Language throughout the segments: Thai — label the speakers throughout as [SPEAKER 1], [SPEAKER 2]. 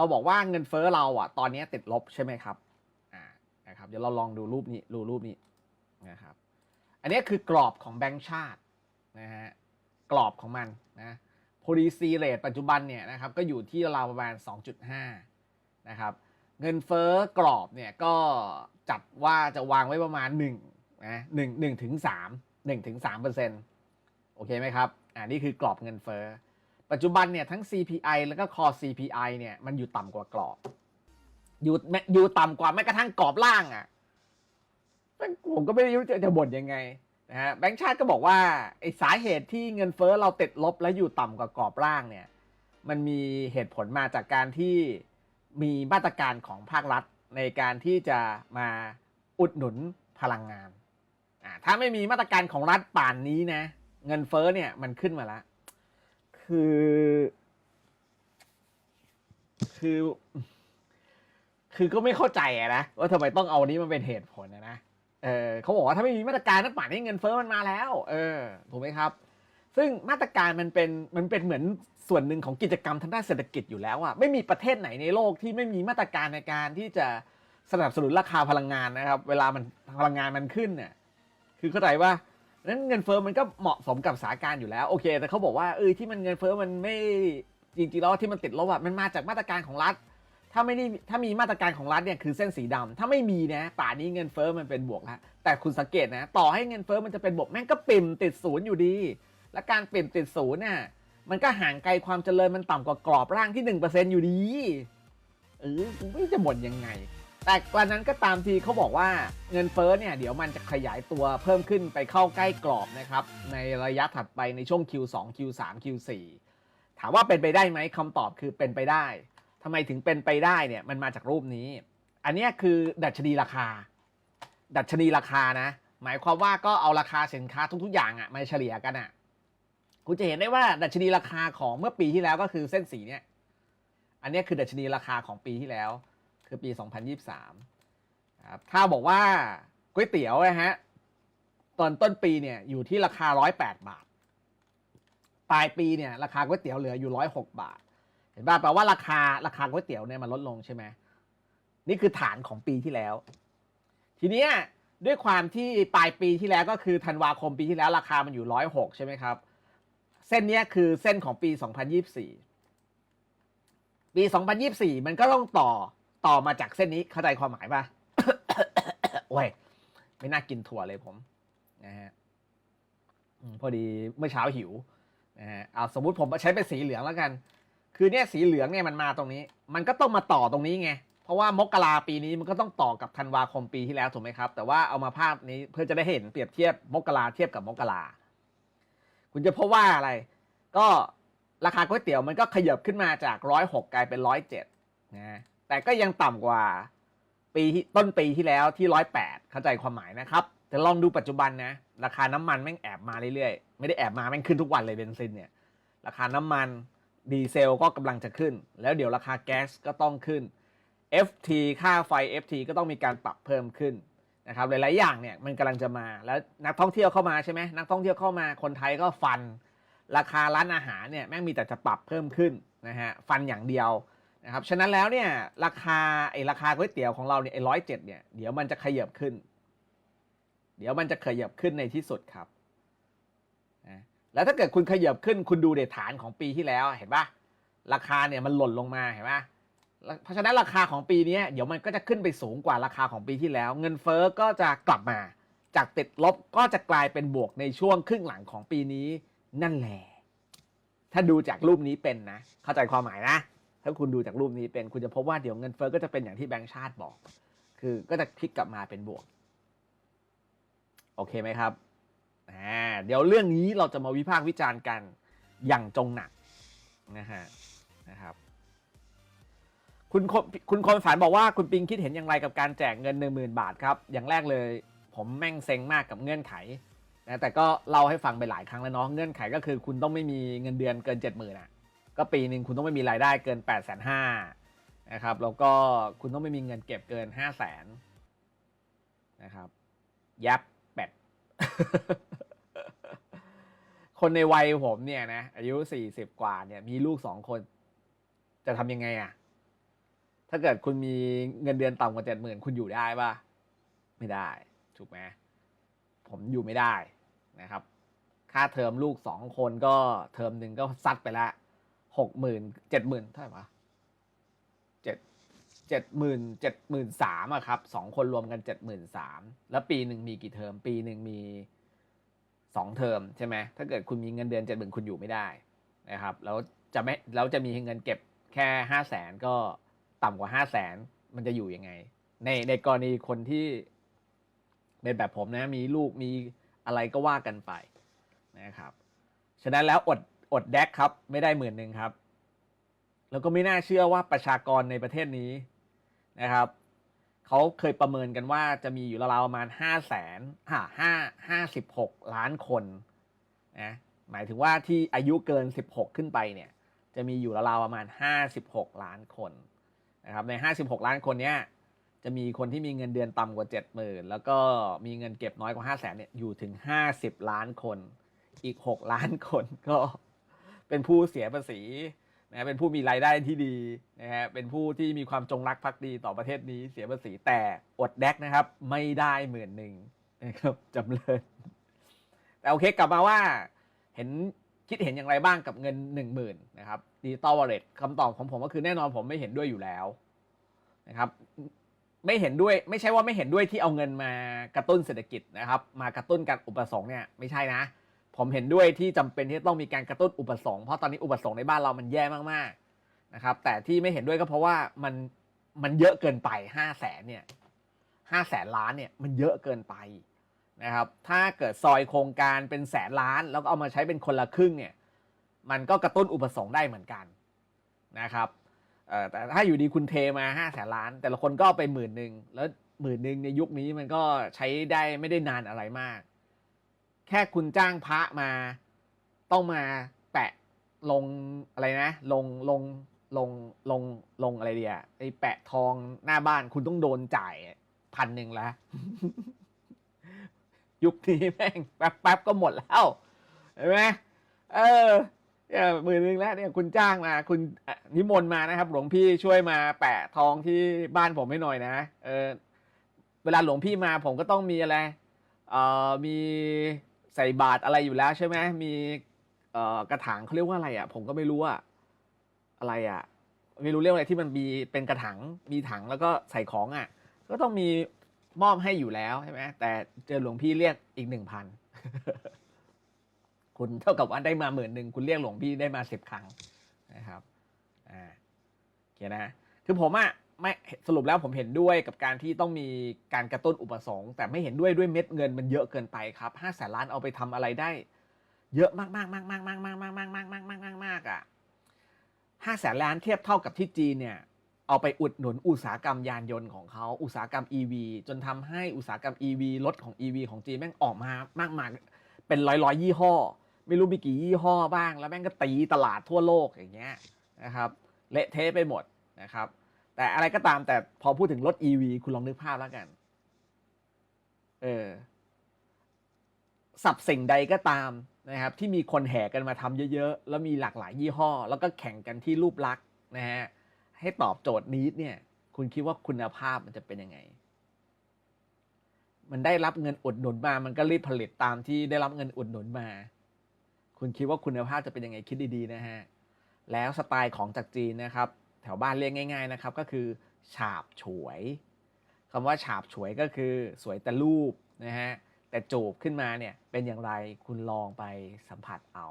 [SPEAKER 1] เราบอกว่าเงินเฟ้อเราอะ ตอนนี้ติดลบใช่ไหมครับอ่านะครับ เดี๋ยวเราลองดูรูปนี้ดูรูปนี้นะครับ อันนี้คือกรอบของแบงก์ชาตินะฮะกรอบของมันนะ policy rate ปัจจุบันเนี่ยนะครับก็อยู่ที่ราวประมาณ 2.5 นะครับเงินเฟ้อกรอบเนี่ยก็จัดว่าจะวางไว้ประมาณ1นะ1 1ถึง3 1ถึง3เปอร์เซ็นต์โอเคไหมครับอ่านี่คือกรอบเงินเฟ้อ ปัจจุบันเนี่ยทั้ง CPI แล้วก็ core CPI เนี่ยมันอยู่ต่ำกว่ากรอบ อยู่อยู่ต่ำกว่าแม้กระทั่งกรอบล่างอะ่ะผมก็ไม่รู้จะจะบ่นยังไงนะฮะแบงก์ชาติก็บอกว่าไอ้สาเหตุที่เงินเฟ้อเราติดลบและอยู่ต่ำกว่ากรอบล่างเนี่ย มันมีเหตุผลมาจากการที่มีมาตรการของภาครัฐในการที่จะมาอุดหนุนพลังงานอ่าถ้าไม่มีมาตรการของรัฐป่านนี้นะ เงินเฟ้อเนี่ยมันขึ้นมาแล้ว คือ คือ คือก็ไม่เข้าใจอะนะว่าทำไมต้องเอานี้มาเป็นเหตุผลนะนะเออเขาบอกว่าถ้าไม่มีมาตรการนั้นป่านนี้เงินเฟ้อมันมาแล้ว เออถูกไหมครับ ซึ่งมาตรการมันเป็นมันเป็นเหมือนส่วนหนึ่งของกิจกรรมทางด้านเศรษฐกิจอยู่แล้วอะไม่มีประเทศไหนในโลกที่ไม่มีมาตรการในการที่จะสนับสนุนราคาพลังงานนะครับ เวลามันพลังงานมันขึ้นเนี่ยคือเข้าใจว่า นั้นเงินเฟ้อมันก็เหมาะสมกับสถานการณ์อยู่แล้วโอเค แต่เขาบอกว่าเออที่มันเงินเฟ้อมันไม่จริงๆแล้วที่มันติดลบอะมันมาจากมาตรการของรัฐ ถ้าไม่ได้ถ้ามีมาตรการของรัฐเนี่ยคือเส้นสีดำถ้าไม่มีนะป่านนี้เงินเฟ้อมันเป็นบวกแล้วแต่คุณสังเกตนะ ต่อให้เงินเฟ้อมันจะเป็นบวกแม่งก็ปิ่มติดศูนย์อยู่ดี และการปิ่มติดศูนย์เนี่ยมันก็ห่างไกลความเจริญมันต่ำกว่ากรอบร่างที่หนึ่งเปอร์เซ็นอยู่ดีเออกูไม่จะบ่นยังไง แต่กว่านั้นก็ตามทีเขาบอกว่าเงินเฟ้อเนี่ยเดี๋ยวมันจะขยายตัวเพิ่มขึ้นไปเข้าใกล้กรอบนะครับ ในระยะถัดไปในช่วง Q2 Q3 Q4 ถามว่าเป็นไปได้ไหมคำตอบคือเป็นไปได้ทำไมถึงเป็นไปได้เนี่ยมันมาจากรูปนี้ อันนี้คือดัชนีราคา ดัชนีราคานะ หมายความว่าก็เอาราคาสินค้าทุกๆอย่างอะมาเฉลี่ยกันอะคุณจะเห็นได้ว่าดัชนีราคาของเมื่อปีที่แล้วก็คือเส้นสีเนี่ยอันนี้คือดัชนีราคาของปีที่แล้ว คือปี 2023ครับถ้าบอกว่าก๋วยเตี๋ยวนะฮะตอนต้นปีเนี่ยอยู่ที่ราคา 108 บาท ปลายปีเนี่ยราคาก๋วยเตี๋ยวเหลืออยู่ 106 บาท เห็นป่ะแปลว่าราคาราคาก๋วยเตี๋ยวเนี่ยมันลดลงใช่ไหมนี่คือฐานของปีที่แล้ว ทีเนี้ยด้วยความที่ปลายปีที่แล้วก็คือธันวาคมปีที่แล้วราคามันอยู่ 106 ใช่ไหมครับ เส้นเนี้ยคือเส้นของปี 2024 ปี 2024 มันก็ต้องต่อ ต่อมาจากเส้นนี้เข้าใจความหมายป่ะโอ้ยไม่น่ากินถั่วเลยผมนะฮะพอดีเมื่อเช้าหิวนะฮะเอาสมมุติผมใช้เป็นสีเหลืองแล้วกัน คือเนี่ยสีเหลืองเนี่ยมันมาตรงนี้ มันก็ต้องมาต่อตรงนี้ไงเพราะว่ามกราปีนี้มันก็ต้องต่อกับธันวาคมปีที่แล้วถูกไหมครับ แต่ว่าเอามาภาพนี้เพื่อจะได้เห็นเปรียบเทียบมกราเทียบกับมกราคุณจะพบว่าอะไร ก็ราคาก๋วยเตี๋ยวมันก็ขยับขึ้นมาจากร้อยหกกลายเป็นร้อยเจ็ดนะ แต่ก็ยังต่ำกว่าปีต้นปีที่แล้วที่ร้อยแปดเข้าใจความหมายนะครับ แต่ลองดูปัจจุบันนะ ราคาน้ำมันแม่งแอบมาเรื่อยๆ ไม่ได้แอบมาแม่งขึ้นทุกวันเลยเบนซินเนี่ย ราคาน้ำมันดีเซลก็กำลังจะขึ้น แล้วเดี๋ยวราคาแก๊สก็ต้องขึ้น FT ค่าไฟ FT ก็ต้องมีการปรับเพิ่มขึ้นนะครับหลายๆอย่างเนี่ยมันกำลังจะมาแล้วนักท่องเที่ยวเข้ามาใช่ไหมนักท่องเที่ยวเข้ามาคนไทยก็ฟัน ราคาร้านอาหารเนี่ยแม่งมีแต่จะปรับเพิ่มขึ้นนะฮะฟันอย่างเดียว นะครับฉะนั้นแล้วเนี่ยราคาไอ้ราคาก๋วยเตี๋ยวของเราเนี่ยไอ้ร้อยเจ็ดเนี่ยเดี๋ยวมันจะขยับขึ้น เดี๋ยวมันจะขยับขึ้นในที่สุดครับนะแล้วถ้าเกิดคุณขยับขึ้นคุณดูเดฐานของปีที่แล้วเห็นปะราคาเนี่ยมันหล่นลงมาเห็นปะเพราะฉะนั้นราคาของปีนี้เดี๋ยวมันก็จะขึ้นไปสูงกว่าราคาของปีที่แล้ว เงินเฟ้อก็จะกลับมา จากติดลบก็จะกลายเป็นบวกในช่วงครึ่งหลังของปีนี้นั่นแหละถ้าดูจากรูปนี้เป็นนะ เข้าใจความหมายนะ ถ้าคุณดูจากรูปนี้เป็นคุณจะพบว่าเดี๋ยวเงินเฟ้อก็จะเป็นอย่างที่แบงก์ชาติบอก คือก็จะพลิกกลับมาเป็นบวก โอเคไหมครับอ่าเดี๋ยวเรื่องนี้เราจะมาวิพากษ์วิจารณ์กันอย่างจงหนักนะฮะนะครับคุณคุณคมฝันบอกว่าคุณปิงคิดเห็นอย่างไรกับการแจกเงินหนึ่งหมื่นบาทครับ อย่างแรกเลย ผมแม่งเซ็งมากกับเงื่อนไขนะแต่ก็เล่าให้ฟังไปหลายครั้งแล้วเนาะเงื่อนไขก็คือ คุณต้องไม่มีเงินเดือนเกินเจ็ดหมื่นอะ ก็ปีหนึ่งคุณต้องไม่มีรายได้เกินแปดแสนห้านะครับ แล้วก็คุณต้องไม่มีเงินเก็บเกินห้าแสนนะครับ ยับเป็ดคนในวัยผมเนี่ยนะอายุสี่สิบกว่าเนี่ยมีลูกสองคน จะทำยังไงอะ่ะ ถ้าเกิดคุณมีเงินเดือนต่ำกว่าเจ็ดหมื่นคุณอยู่ได้ปะไม่ได้ ถูกไหมผมอยู่ไม่ได้นะครับ ค่าเทอมลูกสองคนก็เทอมหนึ่งก็ซัดไปและ หกหมื่นเจ็ดหมื่นเท่าไหร่วะเจ็ดเจ็ดหมื่นเจ็ดหมื่นสามอะครับสองคนรวมกันเจ็ดหมื่นสามแล้วปีหนึ่งมีกี่เทอม ปีหนึ่งมีสองเทอมใช่ไหมถ้าเกิดคุณมีเงินเดือนเจ็ดหมื่นคุณอยู่ไม่ได้นะครับแล้วจะไม่แล้วจะมีเงินเก็บแค่ห้าแสนก็ต่ำกว่าห้าแสนมันจะอยู่ยังไง ในในกรณีคนที่เป็นแบบผมนะมีลูกมีอะไรก็ว่ากันไปนะครับ ฉะนั้นแล้วอด อดแดกครับ ไม่ได้หมื่นหนึ่งครับ แล้วก็ไม่น่าเชื่อว่าประชากรในประเทศนี้นะครับเขาเคยประเมินกันว่าจะมีอยู่ราวๆประมาณห้าแสนห้าห้าห้าสิบหกล้านคนนะหมายถึงว่าที่อายุเกินสิบหกขึ้นไปเนี่ยจะมีอยู่ราวๆประมาณห้าสิบหกล้านคนนะครับในห้าสิบหกล้านคนเนี้ยจะมีคนที่มีเงินเดือนต่ำกว่าเจ็ดหมื่นแล้วก็มีเงินเก็บน้อยกว่าห้าแสนเนี่ยอยู่ถึงห้าสิบล้านคน อีกหกล้านคนก็ เป็นผู้เสียภาษีนะเป็นผู้มีรายได้ที่ดีนะฮะเป็นผู้ที่มีความจงรักภักดีต่อประเทศนี้เสียภาษีแต่อดแดกนะครับ ไม่ได้หมื่นหนึ่งนะครับจำเลยแต่โอเคกลับมาว่า เห็นคิดเห็นอย่างไรบ้างกับเงินหนึ่งหมื่นนะครับดิจิตอลวอลเล็ตคำตอบของผมก็คือแน่นอนผมไม่เห็นด้วยอยู่แล้วนะครับ ไม่เห็นด้วยไม่ใช่ว่าไม่เห็นด้วยที่เอาเงินมากระตุ้นเศรษฐกิจนะครับ มากระตุ้นการอุปสงค์เนี่ยไม่ใช่นะ ผมเห็นด้วยที่จำเป็นที่จะต้องมีการกระตุ้นอุปสงค์เพราะตอนนี้อุปสงค์ในบ้านเรามันแย่มากๆนะครับ แต่ที่ไม่เห็นด้วยก็เพราะว่ามันมันเยอะเกินไปห้าแสนเนี่ยห้าแสนล้านเนี่ยมันเยอะเกินไปนะครับ ถ้าเกิดซอยโครงการเป็นแสนล้าน แล้วก็เอามาใช้เป็นคนละครึ่งเนี่ยมันก็กระตุ้นอุปสงค์ได้เหมือนกันนะครับแต่ถ้าอยู่ดีคุณเทมาห้าแสนล้าน แต่ละคนก็ไปหมื่นหนึ่งแล้วหมื่นหนึ่งในยุคนี้มันก็ใช้ได้ไม่ได้นานอะไรมาก แค่คุณจ้างพระมา ต้องมาแปะลงอะไรนะ ลงลงลงลงลงอะไรเดียไอแปะทองหน้าบ้านคุณต้องโดนจ่ายพันหนึ่งละยุคนี้แม่งแป๊บแป๊บก็หมดแล้วเห็นไหมเออเนี่ยหมื่นหนึ่งแล้วเนี่ยคุณจ้างมาคุณนิมนต์มานะครับ หลวงพี่ช่วยมาแปะทองที่บ้านผมให้หน่อยนะเออเวลาหลวงพี่มาผมก็ต้องมีอะไรเอ่อมี ใส่บาตรอะไรอยู่แล้วใช่ไหมมีเอ่อกระถางเขาเรียกว่าอะไรอะ ผมก็ไม่รู้อะอะไรอะ ไม่รู้เรียกอะไรที่มันมีเป็นกระถางมีถังแล้วก็ใส่ของอะ ก็ต้องมีมอบให้อยู่แล้วใช่ไหมแต่เจอหลวงพี่เรียกอีกหนึ่งพันคุณเท่ากับว่าได้มาหมื่นหนึ่งคุณเรียกหลวงพี่ได้มาสิบครั้งนะครับอ่าโอเคนะคือผมอะ ไม่สรุปแล้วผมเห็นด้วยกับการที่ต้องมีการกระตุ้นอุปสงค์แต่ไม่เห็นด้วยด้วยเม็ดเงินมันเยอะเกินไปครับห้าแสนล้านเอาไปทำอะไรได้ เยอะมากมากมากมากมากมากมากมากมากมากมากมากมากอะห้าแสนล้านเทียบเท่ากับที่จีนเนี่ย เอาไปอุดหนุนอุตสาหกรรมยานยนต์ของเขาอุตสาหกรรม EV จนทำให้อุตสาหกรรม EV รถของ EV ของจีนแม่งออกมามากมายเป็นร้อยร้อยยี่ห้อ ไม่รู้มีกี่ยี่ห้อบ้าง แล้วแม่งก็ตีตลาดทั่วโลกอย่างเงี้ยนะครับ เละเทะไปหมดนะครับ แต่อะไรก็ตามแต่พอพูดถึงรถ EV คุณลองนึกภาพแล้วกัน เออสับสิ่งใดก็ตามนะครับ ที่มีคนแห่กันมาทำเยอะๆ แล้วมีหลากหลายยี่ห้อ แล้วก็แข่งกันที่รูปลักษณ์นะฮะให้ตอบโจทย์นี้เนี่ย คุณคิดว่าคุณภาพมันจะเป็นยังไง มันได้รับเงินอุดหนุนมา มันก็รีบผลิตตามที่ได้รับเงินอุดหนุนมา คุณคิดว่าคุณภาพจะเป็นยังไงคิดดีๆนะฮะแล้วสไตล์ของจากจีนนะครับ แถวบ้านเรียกง่าย ๆนะครับ ก็คือ ฉาบฉวยคำว่าฉาบฉวยก็คือสวยแต่รูปนะฮะแต่จูบขึ้นมาเนี่ยเป็นอย่างไรคุณลองไปสัมผัสเอา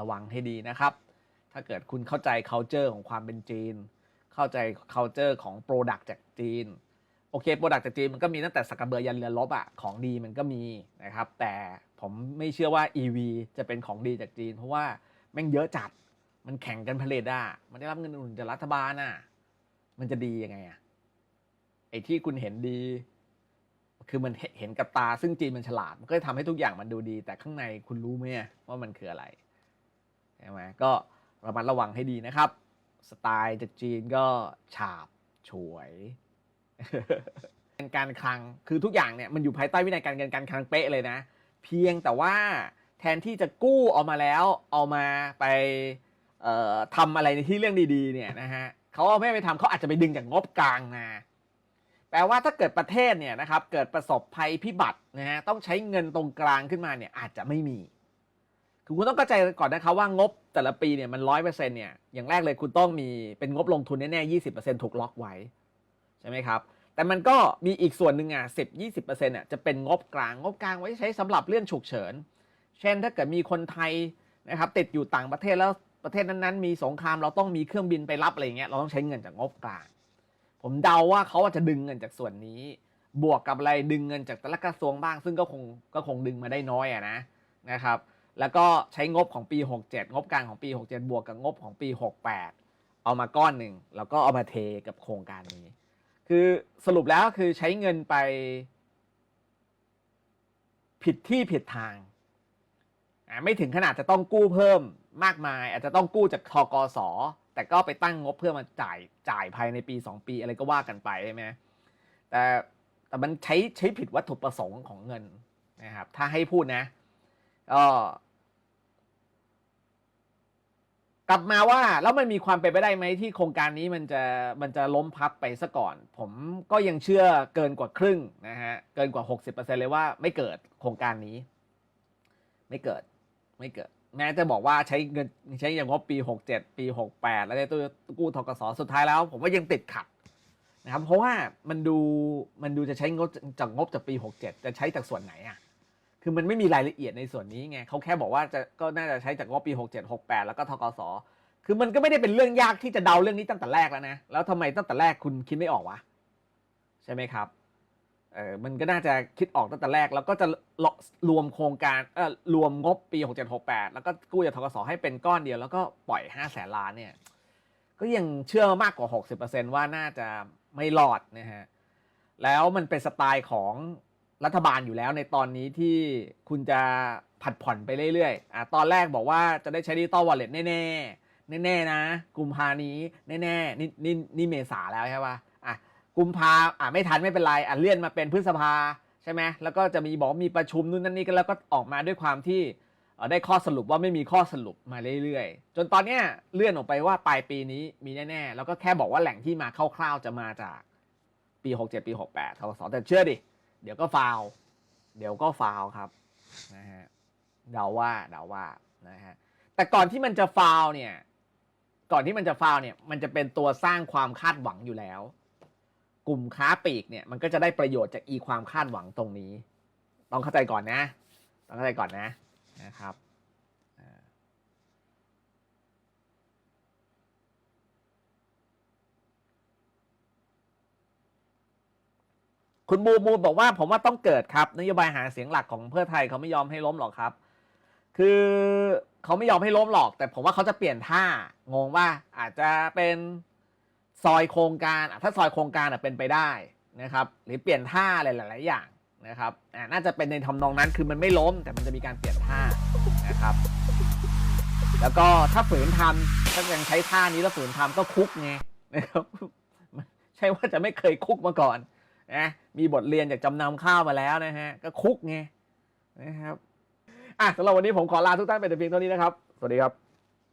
[SPEAKER 1] ระวังให้ดีนะครับ ถ้าเกิดคุณเข้าใจ culture ของความเป็นจีน เข้าใจ culture ของ Product จากจีนโอเค Product จากจีนมันก็มีตั้งแต่สักกระเบือยันเรือรบอะของดีมันก็มีนะครับ แต่ผมไม่เชื่อว่า EV จะเป็นของดีจากจีน เพราะว่าแม่งเยอะจัด มันแข่งกันผลิตอะมันได้รับเงินอุดหนุนจากรัฐบาลอะมันจะดียังไงอะไอ้ที่คุณเห็นดี คือมันเห็นกับตาซึ่งจีนมันฉลาด มันก็จะทำให้ทุกอย่างมันดูดี แต่ข้างในคุณรู้ไหมว่ามันคืออะไรใช่ไหมก็ระมัดระวังให้ดีนะครับ สไตล์จากจีนก็ฉาบฉวยเป็นการคลังคือทุกอย่างเนี่ยมันอยู่ภายใต้วินัยการเงินการคลังเป๊ะเลยนะ เพียงแต่ว่าแทนที่จะกู้ออกมาแล้วเอามาไป ทำอะไรในที่เรื่องดีๆเนี่ยนะฮะเขาเอาไม่ไปทำเขาอาจจะไปดึงจากงบกลางมาแปลว่าถ้าเกิดประเทศเนี่ยนะครับเกิดประสบภัยพิบัตินะฮะต้องใช้เงินตรงกลางขึ้นมาเนี่ยอาจจะไม่มี คือคุณต้องเข้าใจก่อนนะครับว่างบแต่ละปีเนี่ยมันร้อยเปอร์เซ็นเนี่ยอย่างแรกเลยคุณต้องมีเป็นงบลงทุนแน่ๆยี่สิบเปอร์เซ็นถูกล็อกไว้ใช่ไหมครับแต่มันก็มีอีกส่วนหนึ่งอะสิบยี่สิบเปอร์เซ็นต์อะจะเป็นงบกลางงบกลางไว้ใช้สำหรับเรื่องฉุกเฉิน เช่นถ้าเกิดมีคนไทยนะครับติดอยู่ต่างประเทศแล้ว ประเทศนั้นๆมีสงครามเราต้องมีเครื่องบินไปรับอะไรเงี้ยเราต้องใช้เงินจากงบกลาง ผมเดาว่าเขาอาจจะดึงเงินจากส่วนนี้ บวกกับอะไรดึงเงินจากแต่ละกระทรวงบ้าง ซึ่งก็คงก็คงดึงมาได้น้อยอะนะนะครับ แล้วก็ใช้งบของปี 67 งบกลางของปี 67 บวกกับงบของปี 68 เอามาก้อนหนึ่งแล้วก็เอามาเทกับโครงการนี้ คือสรุปแล้วคือใช้เงินไป ผิดที่ผิดทางไม่ถึงขนาดจะต้องกู้เพิ่มมากมาย อาจจะต้องกู้จากทกสแต่ก็ไปตั้งงบเพื่อมาจ่ายจ่ายภายในปี 2 ปีอะไรก็ว่ากันไปใช่ไหมแต่แต่มันใช้ใช้ผิดวัตถุประสงค์ของเงินนะครับ ถ้าให้พูดนะก็กลับมาว่าแล้วมันมีความเป็นไปได้ไหมที่โครงการนี้มันจะมันจะล้มพับไปซะก่อน ผมก็ยังเชื่อเกินกว่าครึ่งนะฮะเกินกว่า 60%เลยว่าไม่เกิดโครงการนี้ ไม่เกิดไม่เกิด แม้จะบอกว่าใช้เงินใช้อย่างงบปี 67 ปี 68 แล้วได้ตู้กู้ทกสสุดท้ายแล้ว ผมว่ายังติดขัดนะครับเพราะว่ามันดูมันดูจะใช้งบจากงบจากปี 67 จะใช้จากส่วนไหนอะคือมันไม่มีรายละเอียดในส่วนนี้ไงเขาแค่บอกว่าจะก็น่าจะใช้จากงบปี 67 68 แล้วก็ทกสคือมันก็ไม่ได้เป็นเรื่องยากที่จะเดาเรื่องนี้ตั้งแต่แรกแล้วนะแล้วทำไมตั้งแต่แรกคุณคิดไม่ออกวะใช่ไหมครับ เออมันก็น่าจะคิดออกตั้งแต่แรก แล้วก็จะรวมโครงการเออรวมงบปี 67 68 แล้วก็กู้จากทกสให้เป็นก้อนเดียว แล้วก็ปล่อย 5 แสนล้านเนี่ย ก็ยังเชื่อมากกว่า 60%ว่าน่าจะไม่รอดนะฮะ แล้วมันเป็นสไตล์ของรัฐบาลอยู่แล้วในตอนนี้ที่คุณจะผัดผ่อนไปเรื่อยๆ อะตอนแรกบอกว่าจะได้ใช้ดิจิตอลวอลเล็ตแน่ๆ แน่ๆนะ กุมภานี้ แน่ๆ นี่นี่นี่เมษาแล้วใช่ปะ่ะ กุมภาอะไม่ทันไม่เป็นไรอะเลื่อนมาเป็นพฤษภาใช่ไหมแล้วก็จะมีบอกมีประชุมนู่นนั่นนี่กันแล้วก็ออกมาด้วยความที่ได้ข้อสรุปว่าไม่มีข้อสรุปมาเรื่อยๆ จนตอนเนี้ยเลื่อนออกไปว่าปลายปีนี้มีแน่ๆ แล้วก็แค่บอกว่าแหล่งที่มาคร่าวๆจะมาจากปี 67 ปี 68ทกสแต่เชื่อดิ เดี๋ยวก็ฟาว เดี๋ยวก็ฟาวครับนะฮะเดาว่าเดาว่านะฮะแต่ก่อนที่มันจะฟาวเนี่ยก่อนที่มันจะฟาวเนี่ยมันจะเป็นตัวสร้างความคาดหวังอยู่แล้ว กลุ่มค้าปลีกเนี่ยมันก็จะได้ประโยชน์จากอีความคาดหวังตรงนี้ ต้องเข้าใจก่อนนะ ต้องเข้าใจก่อนนะนะครับคุณบูบูบอกว่าผมว่าต้องเกิดครับ นโยบายหาเสียงหลักของเพื่อไทยเขาไม่ยอมให้ล้มหรอกครับ คือเขาไม่ยอมให้ล้มหรอก แต่ผมว่าเขาจะเปลี่ยนท่างงว่าอาจจะเป็น ซอยโครงการถ้าซอยโครงการเป็นไปได้นะครับ หรือเปลี่ยนท่าอะไรหลาย ๆ อย่างนะครับน่าจะเป็นในทำนองนั้นคือมันไม่ล้ม แต่มันจะมีการเปลี่ยนท่านะครับ แล้วก็ถ้าฝืนทำถ้ายังใช้ท่านี้แล้วฝืนทำก็คุกไงนะครับใช่ว่าจะไม่เคยคุกมาก่อนนะมีบทเรียนจากจำนำข้าวมาแล้วนะฮะก็คุกไงนะครับอะสำหรับวันนี้ผมขอลาทุกท่านไปแต่เพียงเท่านี้นะครับ สวัสดีครับ